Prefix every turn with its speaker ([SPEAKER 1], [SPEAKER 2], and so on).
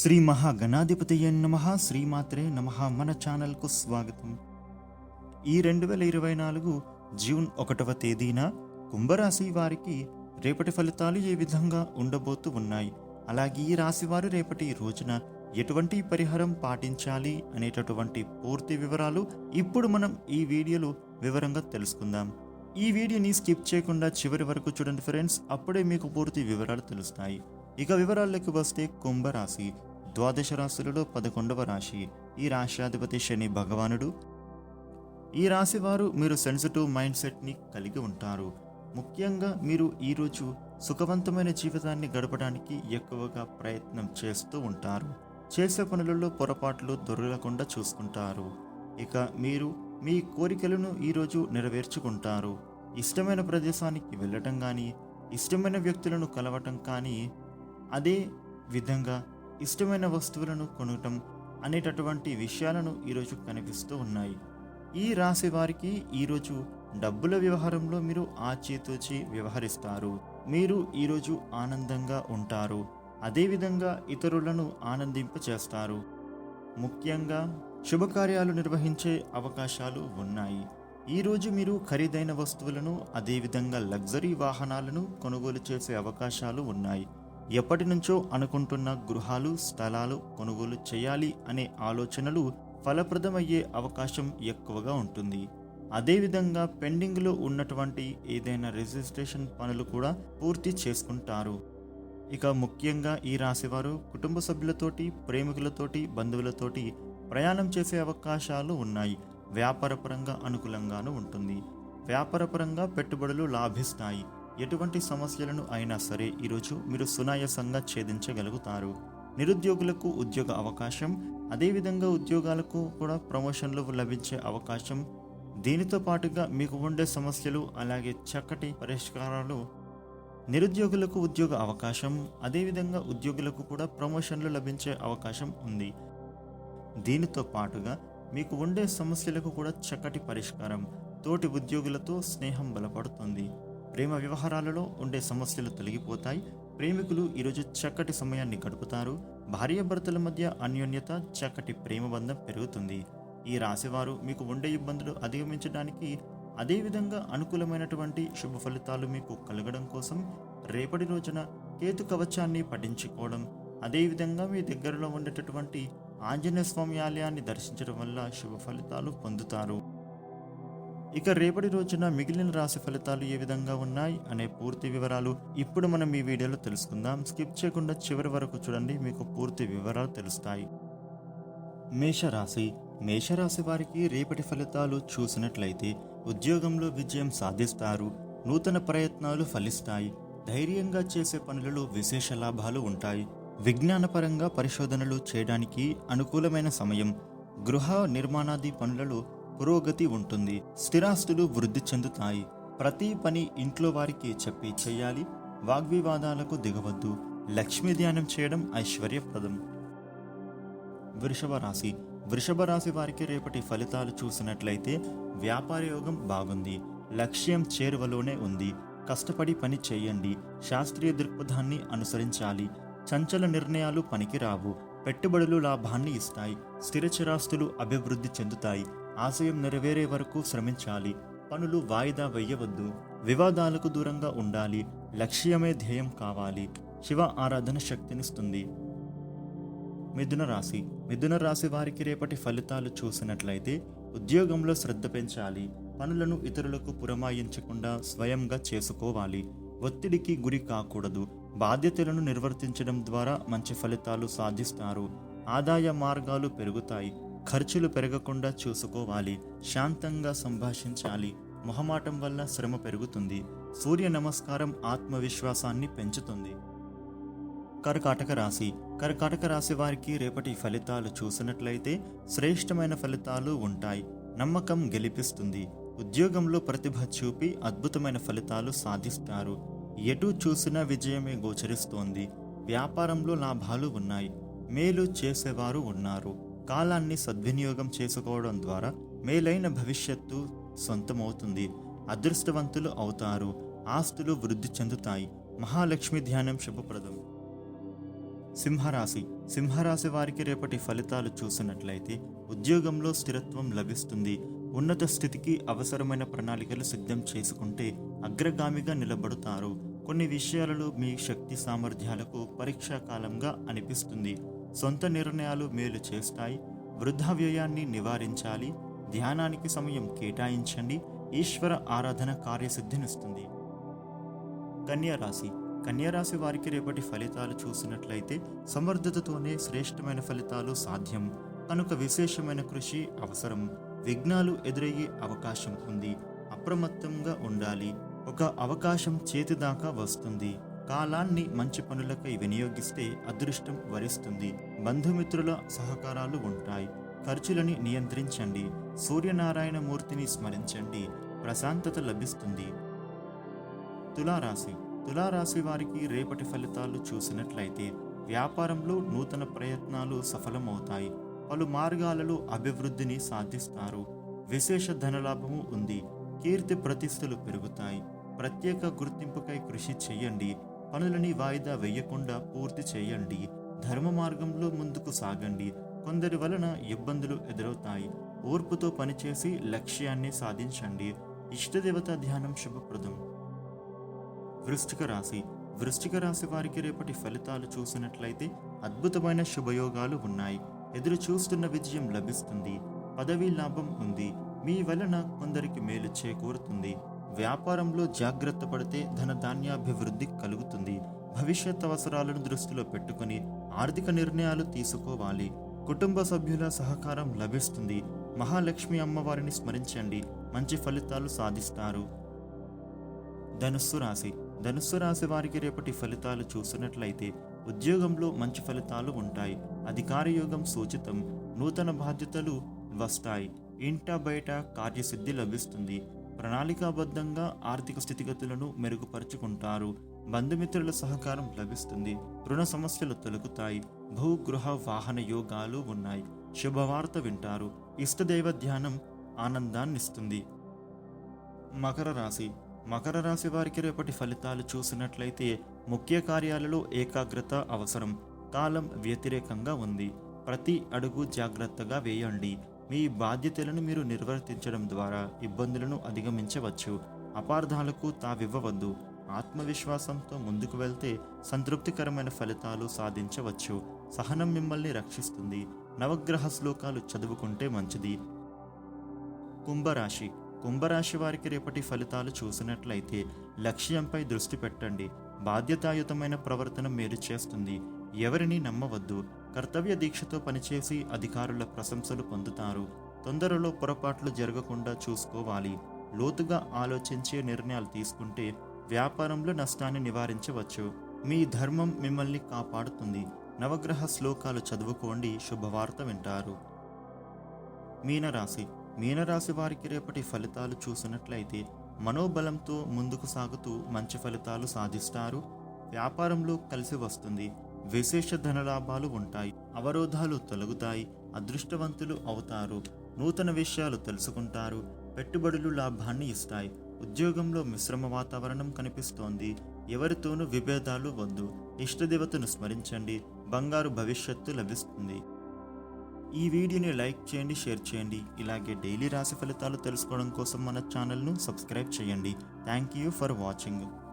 [SPEAKER 1] శ్రీ మహాగణాధిపతయ నమ శ్రీమాత్రే నమ మన ఛానల్కు స్వాగతం. ఈ రెండు వేల ఇరవై నాలుగు జూన్ ఒకటవ తేదీన కుంభరాశి వారికి రేపటి ఫలితాలు ఏ విధంగా ఉండబోతూ ఉన్నాయి? అలాగే ఈ రాశి వారు రేపటి రోజున ఎటువంటి పరిహారం పాటించాలి అనేటటువంటి పూర్తి వివరాలు ఇప్పుడు మనం ఈ వీడియోలో వివరంగా తెలుసుకుందాం. ఈ వీడియోని స్కిప్ చేయకుండా చివరి వరకు చూడండి ఫ్రెండ్స్ అప్పుడే మీకు పూర్తి వివరాలు తెలుస్తాయి. ఇక వివరాల్లోకి వస్తే కుంభరాశి. ద్వాదశ రాశులలో పదకొండవ రాశి. ఈ రాశ్యాధిపతి శని భగవానుడు. ఈ రాశి వారు మీరు సెన్సిటివ్ మైండ్ సెట్ని కలిగి ఉంటారు. ముఖ్యంగా మీరు ఈరోజు సుఖవంతమైన జీవితాన్ని గడపడానికి ఎక్కువగా ప్రయత్నం చేస్తూ ఉంటారు. చేసే పనులలో పొరపాట్లు దొరకకుండా చూసుకుంటారు. ఇక మీరు మీ కోరికలను ఈరోజు నెరవేర్చుకుంటారు. ఇష్టమైన ప్రదేశానికి వెళ్ళటం కానీ ఇష్టమైన వ్యక్తులను కలవటం కానీ అదే విధంగా ఇష్టమైన వస్తువులను కొనటం అనేటటువంటి విషయాలను ఈరోజు కనిపిస్తూ ఉన్నాయి. ఈ రాశి వారికి ఈరోజు డబ్బుల వ్యవహారంలో మీరు ఆచితూచి వ్యవహరిస్తారు. మీరు ఈరోజు ఆనందంగా ఉంటారు. అదేవిధంగా ఇతరులను ఆనందింపచేస్తారు. ముఖ్యంగా శుభకార్యాలు నిర్వహించే అవకాశాలు ఉన్నాయి. ఈరోజు మీరు ఖరీదైన వస్తువులను అదేవిధంగా లగ్జరీ వాహనాలను కొనుగోలు చేసే అవకాశాలు ఉన్నాయి. ఎప్పటి నుంచో అనుకుంటున్న గృహాలు స్థలాలు కొనుగోలు చేయాలి అనే ఆలోచనలు ఫలప్రదమయ్యే అవకాశం ఎక్కువగా ఉంటుంది. అదేవిధంగా పెండింగ్లో ఉన్నటువంటి ఏదైనా రిజిస్ట్రేషన్ పనులు కూడా పూర్తి చేసుకుంటారు. ఇక ముఖ్యంగా ఈ రాశివారు కుటుంబ సభ్యులతోటి ప్రేమికులతోటి బంధువులతోటి ప్రయాణం చేసే అవకాశాలు ఉన్నాయి. వ్యాపారపరంగా అనుకూలంగానూ ఉంటుంది. వ్యాపారపరంగా పెట్టుబడులు లాభిస్తాయి. ఎటువంటి సమస్యలను అయినా సరే ఈరోజు మీరు సునాయాసంగా ఛేదించగలుగుతారు. నిరుద్యోగులకు ఉద్యోగ అవకాశం అదేవిధంగా ఉద్యోగాలకు కూడా ప్రమోషన్లు లభించే అవకాశం. దీనితో పాటుగా మీకు ఉండే సమస్యలు అలాగే చక్కటి పరిష్కారాలు. నిరుద్యోగులకు ఉద్యోగ అవకాశం అదేవిధంగా ఉద్యోగులకు కూడా ప్రమోషన్లు లభించే అవకాశం ఉంది. దీనితో పాటుగా మీకు ఉండే సమస్యలకు కూడా చక్కటి పరిష్కారం తోటి ఉద్యోగులతో స్నేహం బలపడుతుంది. ప్రేమ వ్యవహారాలలో ఉండే సమస్యలు తొలగిపోతాయి. ప్రేమికులు ఈరోజు చక్కటి సమయాన్ని గడుపుతారు. భార్యాభర్తల మధ్య అన్యోన్యత చక్కటి ప్రేమ బంధం పెరుగుతుంది. ఈ రాశివారు మీకు ఉండే ఇబ్బందులు అధిగమించడానికి అదేవిధంగా అనుకూలమైనటువంటి శుభ ఫలితాలు మీకు కలగడం కోసం రేపటి రోజున కేతు కవచాన్ని పఠించుకోవడం అదేవిధంగా మీ దగ్గరలో ఉండేటటువంటి ఆంజనేయ స్వామి ఆలయాన్ని దర్శించడం వల్ల శుభ ఫలితాలు పొందుతారు. ఇక రేపటి రోజున మిగిలిన రాశి ఫలితాలు ఏ విధంగా ఉన్నాయి అనే పూర్తి వివరాలు ఇప్పుడు మనం ఈ వీడియోలో తెలుసుకుందాం. స్కిప్ చేయకుండా చివరి వరకు చూడండి మీకు పూర్తి వివరాలు తెలుస్తాయి. మేషరాశి. మేషరాశి వారికి రేపటి ఫలితాలు చూసినట్లయితే ఉద్యోగంలో విజయం సాధిస్తారు నూతన ప్రయత్నాలు ఫలిస్తాయి ధైర్యంగా చేసే పనులలో విశేష లాభాలు ఉంటాయి విజ్ఞానపరంగా పరిశోధనలు చేయడానికి అనుకూలమైన సమయం గృహ నిర్మాణాది పనులలో పురోగతి ఉంటుంది. స్థిరాస్తులు వృద్ధి చెందుతాయి. ప్రతి పని ఇంట్లో వారికి చెప్పి చేయాలి. వాగ్వివాదాలకు దిగవద్దు. లక్ష్మీ ధ్యానం చేయడం ఐశ్వర్యప్రదం. వృషభ రాశి. వృషభ రాశి వారికి రేపటి ఫలితాలు చూసినట్లయితే వ్యాపార యోగం బాగుంది. లక్ష్యం చేరువలోనే ఉంది. కష్టపడి పని చేయండి. శాస్త్రీయ దృక్పథాన్ని అనుసరించాలి. చంచల నిర్ణయాలు పనికిరావు. పెట్టుబడులు లాభాన్ని ఇస్తాయి. స్థిరచరాస్తులు అభివృద్ధి చెందుతాయి. ఆశయం నెరవేరే వరకు శ్రమించాలి. పనులు వాయిదా వేయవద్దు. వివాదాలకు దూరంగా ఉండాలి. లక్ష్యమే ధ్యేయం కావాలి. శివ ఆరాధన శక్తినిస్తుంది. మిథున రాశి. మిథున రాశి వారికి రేపటి ఫలితాలు చూసినట్లయితే ఉద్యోగంలో శ్రద్ధ పెంచాలి. పనులను ఇతరులకు పురమాయించకుండా స్వయంగా చేసుకోవాలి. ఒత్తిడికి గురి కాకూడదు. బాధ్యతలను నిర్వర్తించడం ద్వారా మంచి ఫలితాలు సాధిస్తారు. ఆదాయ మార్గాలు పెరుగుతాయి. ఖర్చులు పెరగకుండా చూసుకోవాలి శాంతంగా సంభాషించాలి. మొహమాటం వల్ల శ్రమ పెరుగుతుంది. సూర్య నమస్కారం ఆత్మవిశ్వాసాన్ని పెంచుతుంది. కర్కాటక రాశి. కర్కాటక రాశి వారికి రేపటి ఫలితాలు చూసినట్లయితే శ్రేష్టమైన ఫలితాలు ఉంటాయి. నమ్మకం గెలిపిస్తుంది. ఉద్యోగంలో ప్రతిభ చూపి అద్భుతమైన ఫలితాలు సాధిస్తారు. ఎటు చూసినా విజయమే గోచరిస్తోంది. వ్యాపారంలో లాభాలు ఉన్నాయి. మేలు చేసేవారు ఉన్నారు. కాలాన్ని సద్వినియోగం చేసుకోవడం ద్వారా మేలైన భవిష్యత్తు సొంతమవుతుంది. అదృష్టవంతులు అవుతారు. ఆస్తులు వృద్ధి చెందుతాయి. మహాలక్ష్మి ధ్యానం శుభప్రదం. సింహరాశి. సింహరాశి వారికి రేపటి ఫలితాలు చూసినట్లయితే ఉద్యోగంలో స్థిరత్వం లభిస్తుంది. ఉన్నత స్థితికి అవసరమైన ప్రణాళికలు సిద్ధం చేసుకుంటే అగ్రగామిగా నిలబడతారు. కొన్ని విషయాలలో మీ శక్తి సామర్థ్యాలకు పరీక్షా కాలంగా అనిపిస్తుంది. సొంత నిర్ణయాలు మేలు చేస్తాయి. వృధా వ్యయాన్ని నివారించాలి. ధ్యానానికి సమయం కేటాయించండి. ఈశ్వర ఆరాధన కార్యసిద్ధినిస్తుంది. కన్యారాశి కన్యారాశి వారికి రేపటి ఫలితాలు చూసినట్లయితే సమర్థతతోనే శ్రేష్టమైన ఫలితాలు సాధ్యం. కనుక విశేషమైన కృషి అవసరం. విఘ్నాలు ఎదురయ్యే అవకాశం ఉంది. అప్రమత్తంగా ఉండాలి. ఒక అవకాశం చేతిదాకా వస్తుంది. కాలాన్ని మంచి పనులకై వినియోగిస్తే అదృష్టం వరిస్తుంది. బంధుమిత్రుల సహకారాలు ఉంటాయి. ఖర్చులని నియంత్రించండి. సూర్యనారాయణ మూర్తిని స్మరించండి. ప్రశాంతత లభిస్తుంది. తులారాశి. తులారాశి వారికి రేపటి ఫలితాలు చూసినట్లయితే వ్యాపారంలో నూతన ప్రయత్నాలు సఫలమవుతాయి. పలు మార్గాలలో అభివృద్ధిని సాధిస్తారు. విశేష ధనలాభము ఉంది. కీర్తి ప్రతిష్టలు పెరుగుతాయి. ప్రత్యేక గుర్తింపుకై కృషి చేయండి. పనులని వాయిదా వేయకుండా పూర్తి చేయండి. ధర్మ మార్గంలో ముందుకు సాగండి. కొందరి వలన ఇబ్బందులు ఎదురవుతాయి. ఓర్పుతో పనిచేసి లక్ష్యాన్ని సాధించండి. ఇష్టదేవత ధ్యానం శుభప్రదం. వృష్టిక రాశి. వృష్టిక రాశి వారికి రేపటి ఫలితాలు చూసినట్లయితే అద్భుతమైన శుభయోగాలు ఉన్నాయి. ఎదురు చూస్తున్న విజయం లభిస్తుంది. పదవీ లాభం ఉంది. మీ వలన కొందరికి మేలు చేకూరుతుంది. వ్యాపారంలో జాగ్రత్త పడితే ధనధాన్యాభివృద్ధి కలుగుతుంది. భవిష్యత్ అవసరాలను దృష్టిలో పెట్టుకుని ఆర్థిక నిర్ణయాలు తీసుకోవాలి. కుటుంబ సభ్యుల సహకారం లభిస్తుంది. మహాలక్ష్మి అమ్మవారిని స్మరించండి. మంచి ఫలితాలు సాధిస్తారు. ధనుస్సు రాశి. ధనుస్సు రాశి వారికి రేపటి ఫలితాలు చూసినట్లయితే ఉద్యోగంలో మంచి ఫలితాలు ఉంటాయి. అధికార యోగం సూచితం. నూతన బాధ్యతలు వస్తాయి. ఇంట బయట కార్యసిద్ధి లభిస్తుంది. ప్రణాళికాబద్ధంగా ఆర్థిక స్థితిగతులను మెరుగుపరుచుకుంటారు. బంధుమిత్రుల సహకారం లభిస్తుంది. రుణ సమస్యలు తొలగుతాయి. భూగృహ వాహన యోగాలు ఉన్నాయి. శుభవార్త వింటారు. ఇష్టదైవ ధ్యానం ఆనందాన్నిస్తుంది. మకర రాశి. మకర రాశి వారికి రేపటి ఫలితాలు చూసినట్లయితే ముఖ్య కార్యాలలో ఏకాగ్రత అవసరం. కాలం వ్యతిరేకంగా ఉంది. ప్రతి అడుగు జాగ్రత్తగా వేయండి. మీ బాధ్యతలను మీరు నిర్వర్తించడం ద్వారా ఇబ్బందులను అధిగమించవచ్చు. అపార్థాలకు తావివ్వవద్దు. ఆత్మవిశ్వాసంతో ముందుకు వెళ్తే సంతృప్తికరమైన ఫలితాలు సాధించవచ్చు. సహనం మిమ్మల్ని రక్షిస్తుంది. నవగ్రహ శ్లోకాలు చదువుకుంటే మంచిది. కుంభరాశి. కుంభరాశి వారికి రేపటి ఫలితాలు చూసినట్లయితే లక్ష్యంపై దృష్టి పెట్టండి. బాధ్యతాయుతమైన ప్రవర్తన మేలు చేస్తుంది. ఎవరిని నమ్మవద్దు. కర్తవ్య దీక్షతో పనిచేసి అధికారుల ప్రశంసలు పొందుతారు. తొందరలో పొరపాట్లు జరగకుండా చూసుకోవాలి. లోతుగా ఆలోచించే నిర్ణయాలు తీసుకుంటే వ్యాపారంలో నష్టాన్ని నివారించవచ్చు. మీ ధర్మం మిమ్మల్ని కాపాడుతుంది. నవగ్రహ శ్లోకాలు చదువుకోండి. శుభవార్త వింటారు. మీనరాశి. మీనరాశి వారికి రేపటి ఫలితాలు చూసినట్లయితే మనోబలంతో ముందుకు సాగుతూ మంచి ఫలితాలు సాధిస్తారు. వ్యాపారంలో కలిసి వస్తుంది. విశేష ధనలాభాలు ఉంటాయి. అవరోధాలు తొలగుతాయి. అదృష్టవంతులు అవుతారు. నూతన విషయాలు తెలుసుకుంటారు. పెట్టుబడులు లాభాన్ని ఇస్తాయి. ఉద్యోగంలో మిశ్రమ వాతావరణం కనిపిస్తోంది. ఎవరితోనూ విభేదాలు వద్దు. ఇష్టదేవతను స్మరించండి. బంగారు భవిష్యత్తు లభిస్తుంది. ఈ వీడియోని లైక్ చేయండి షేర్ చేయండి. ఇలాగే డైలీ రాశి ఫలితాలు తెలుసుకోవడం కోసం మన ఛానల్ను సబ్స్క్రైబ్ చేయండి. Thank you for watching.